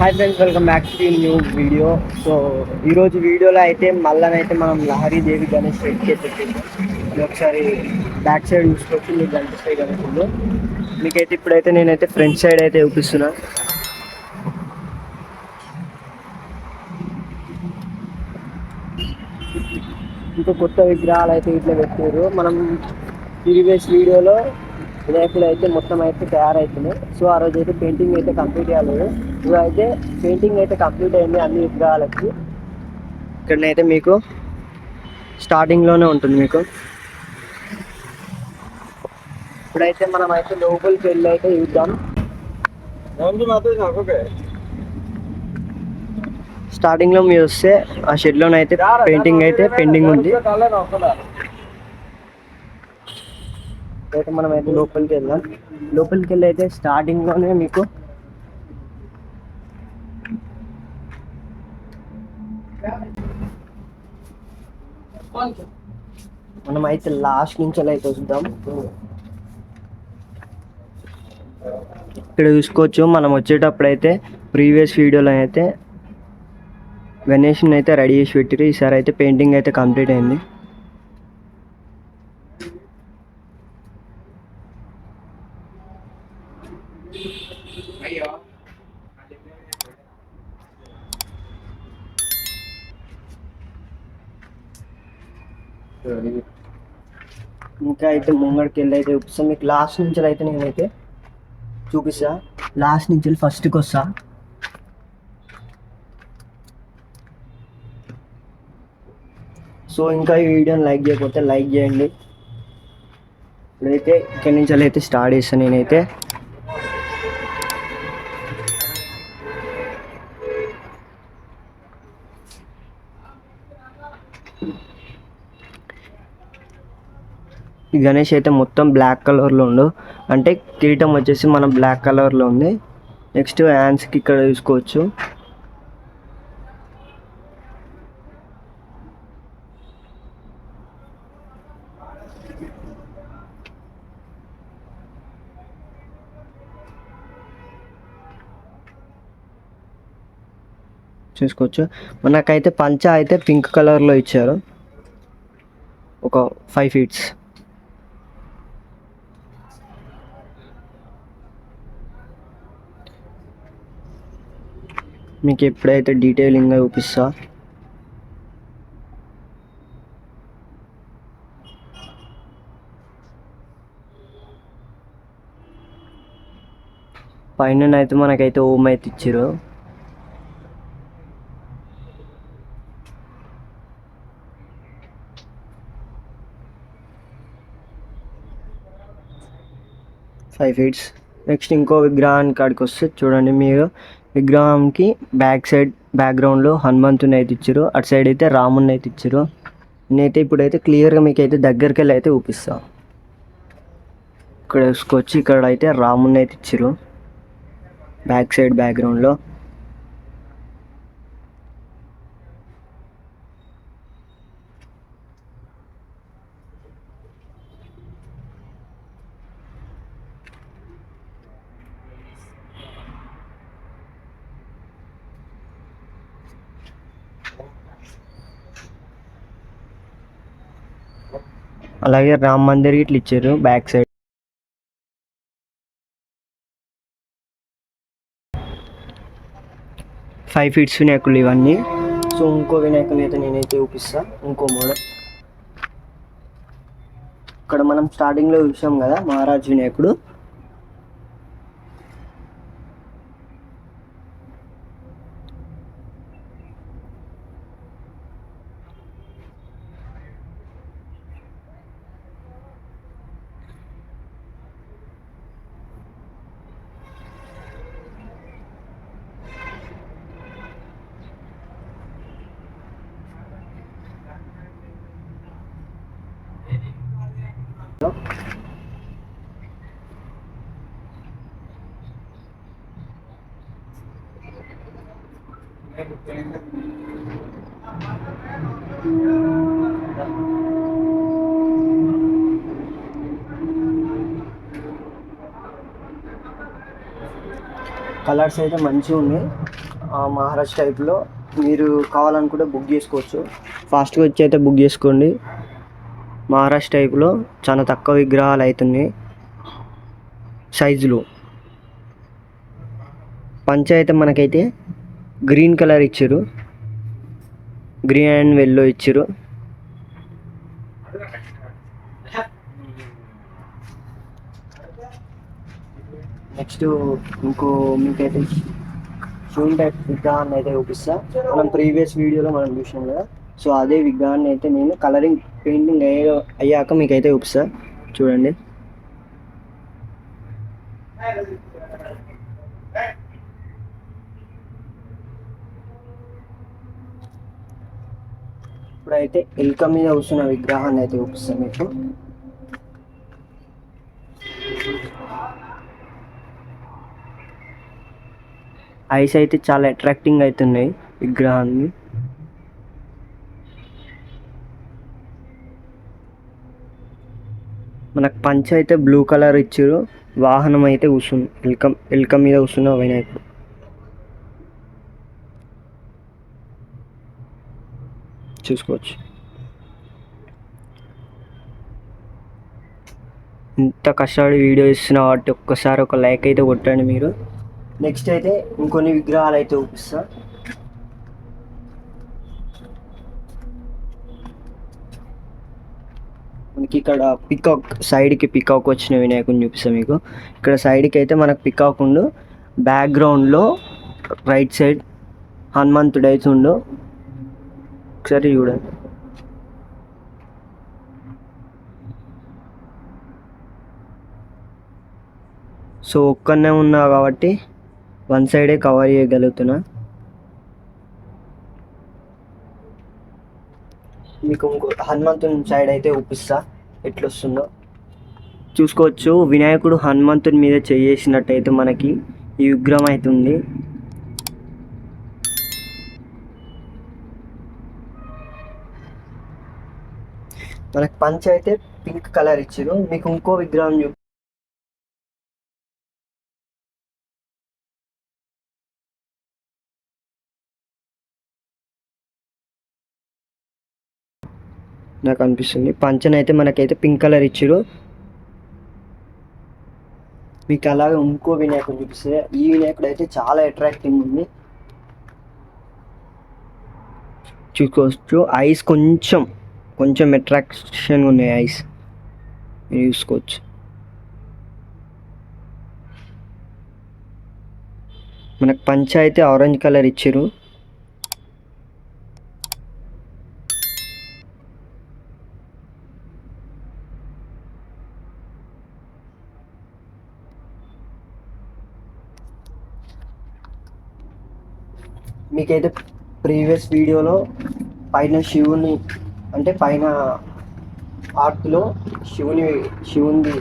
Hi friends welcome back to new video so ఈరోజు వీడియోలో అయితే మళ్ళనైతే మనం లహరి దేవి గణేష్ రెడ్డికి చెప్పింది ఒకసారి బ్యాక్ సైడ్ చూసుకోవచ్చు మీకు కనిపిస్తాయి కనుకుంది మీకైతే ఇప్పుడైతే నేనైతే ఫ్రంట్ సైడ్ అయితే చూపిస్తున్నా. ఇంకా కొత్త విగ్రహాలు అయితే ఇట్లా పెట్టారు. మనం ప్రీవియస్ వీడియోలో వినాయకుడు అయితే మొత్తం అయితే తయారవుతున్నాయి సో ఆ రోజు అయితే పెయింటింగ్ అయితే కంప్లీట్ కాలేదు. ఇప్పుడు అయితే పెయింటింగ్ అయితే కంప్లీట్ అయింది అన్ని విగ్రహాలకి. ఇక్కడనైతే మీకు స్టార్టింగ్లోనే ఉంటుంది మీకు. ఇప్పుడైతే మనం అయితే లోపలికి వెళ్ళి అయితే చూద్దాం. స్టార్టింగ్లో మీరు వస్తే ఆ షెడ్లోనే అయితే పెయింటింగ్ అయితే పెండింగ్ ఉంది. అయితే మనం అయితే లోపలికి వెళ్దాం. లోపలికి వెళ్ళి అయితే స్టార్టింగ్లోనే మీకు మనం అయితే లాస్ట్ నుంచి అయితే చూద్దాం ఇక్కడ చూసుకోవచ్చు మనం వచ్చేటప్పుడు అయితే ప్రీవియస్ వీడియోలో అయితే గణేష్ని అయితే రెడీ చేసి పెట్టిరు ఈసారి అయితే పెయింటింగ్ అయితే కంప్లీట్ అయింది. ఇంకా అయితే ముంగడికి వెళ్ళి అయితే చూపిస్తాను మీకు లాస్ట్ నుంచి అయితే నేనైతే చూపిస్తా. లాస్ట్ నుంచి వెళ్ళి ఫస్ట్కి వస్తా. సో ఇంకా ఈ వీడియోని లైక్ చేయకపోతే లైక్ చేయండి. ఇప్పుడైతే ఇక్కడి నుంచి అయితే స్టార్ట్ చేస్తాను నేనైతే. ఈ గణేష్ అయితే మొత్తం బ్లాక్ కలర్లో ఉండు. అంటే కిరీటం వచ్చేసి మన బ్లాక్ కలర్లో ఉంది. నెక్స్ట్ హ్యాండ్స్కి ఇక్కడ చూసుకోవచ్చు. చూసుకోవచ్చు. మనకైతే పంచ అయితే పింక్ కలర్లో ఇచ్చారు. ఒక ఫైవ్ ఫీట్స్ మీకు ఎప్పుడైతే డీటెయిలింగ్గా చూపిస్తా. పైన అయితే మనకైతే ఓమ్ అయితే ఇచ్చారు. ఫైవ్ ఫీట్స్ నెక్స్ట్ ఇంకో విగ్రహానికి కాడికి వస్తే చూడండి మీరు. విగ్రహంకి బ్యాక్ సైడ్ బ్యాక్గ్రౌండ్లో హనుమంతుని అయితే ఇచ్చారు. అటు సైడ్ అయితే రాముని అయితే ఇచ్చారు. నేనైతే ఇప్పుడైతే క్లియర్గా మీకు అయితే దగ్గరికి వెళ్ళి అయితే చూపిస్తాను ఇక్కడ వచ్చి ఇక్కడ అయితే రాముని అయితే ఇచ్చారు. బ్యాక్ సైడ్ బ్యాక్గ్రౌండ్లో అలాగే రామ్ మందిర్ ఇట్లా ఇచ్చారు బ్యాక్ సైడ్. ఫైవ్ ఫీట్స్ వినాయకులు ఇవన్నీ. సో ఇంకో వినాయకుని అయితే నేనైతే చూపిస్తా ఇంకో మోడల్ ఇక్కడ మనం స్టార్టింగ్లో చూసాం కదా మహారాజ్ వినాయకుడు. కలర్స్ అయితే మంచిగా ఉన్నాయి. మహారాజ్ టైప్లో మీరు కావాలనుకుంటే బుక్ చేసుకోవచ్చు. ఫాస్ట్గా వచ్చి అయితే బుక్ చేసుకోండి. మహారాష్ట్ర టైపులో చాలా తక్కువ విగ్రహాలు అవుతున్నాయి సైజులు. పంచ అయితే మనకైతే గ్రీన్ కలర్ ఇచ్చారు. గ్రీన్ అండ్ వెల్లో ఇచ్చారు. నెక్స్ట్ ఇంకో మీకైతే షూన్ టైప్ విగ్రహాన్ని అయితే చూపిస్తా. మనం ప్రీవియస్ వీడియోలో మనం చూసాం కదా. సో అదే విగ్రహాన్ని అయితే నేను కలరింగ్ పెయింటింగ్ అయ్యా అయ్యాక మీకైతే చూపిస్తా. చూడండి. ఇప్పుడైతే ఎల్క మీద కూర్చున్న విగ్రహాన్ని అయితే చూపిస్తాను మీకు. ఐస్ అయితే చాలా అట్రాక్టింగ్ అవుతున్నాయి విగ్రహాన్ని. మనకు పంచ అయితే బ్లూ కలర్ ఇచ్చారు వాహనం అయితే కూర్చుంది. ఎల్క ఎల్క మీద కూర్చున్న వినాయకుడు. చూసుకోవచ్చు. ఇంత కష్టపడి వీడియో ఇస్తున్న వాటి ఒక్కసారి ఒక లైక్ అయితే కొట్టండి మీరు. నెక్స్ట్ అయితే ఇంకొన్ని విగ్రహాలు అయితే చూపిస్తాను మనకి ఇక్కడ పికాక్ సైడ్కి పికాక్ వచ్చిన వినాయకుని చూపిస్తాం మీకు. ఇక్కడ సైడ్కి అయితే మనకు పికాక్ ఉండు. బ్యాక్గ్రౌండ్లో రైట్ సైడ్ హనుమంతుడు అయితే ఉండు. ఒకసారి చూడండి. సో ఒక్కనే ఉన్నా కాబట్టి వన్ సైడే కవర్ చేయగలుగుతున్నా. మీకు ఇంకో హనుమంతుని సైడ్ అయితే చూపిస్తా ఎట్లొస్తుందో. చూసుకోవచ్చు వినాయకుడు హనుమంతుని మీద చేసినట్టయితే మనకి ఈ విగ్రహం అయితే ఉంది మనకి పంచ అయితే పింక్ కలర్ ఇచ్చారు మీకు ఇంకో విగ్రహం నాకు అనిపిస్తుంది పంచన అయితే మనకైతే పింక్ కలర్ ఇచ్చారు మీకు అలాగే ఇంకో వినాయకుడు చూపిస్తే ఈ వినాయకుడు అయితే చాలా అట్రాక్టింగ్ ఉంది. చూసుకోవచ్చు. ఐస్ కొంచెం కొంచెం అట్రాక్షన్గా ఉన్నాయి ఐస్ మీరు చూసుకోవచ్చు. మనకు పంచ అయితే ఆరెంజ్ కలర్ ఇచ్చారు మీకైతే ప్రీవియస్ వీడియోలో పైన శివుని అంటే పైన ఆర్ట్లో శివుని శివుని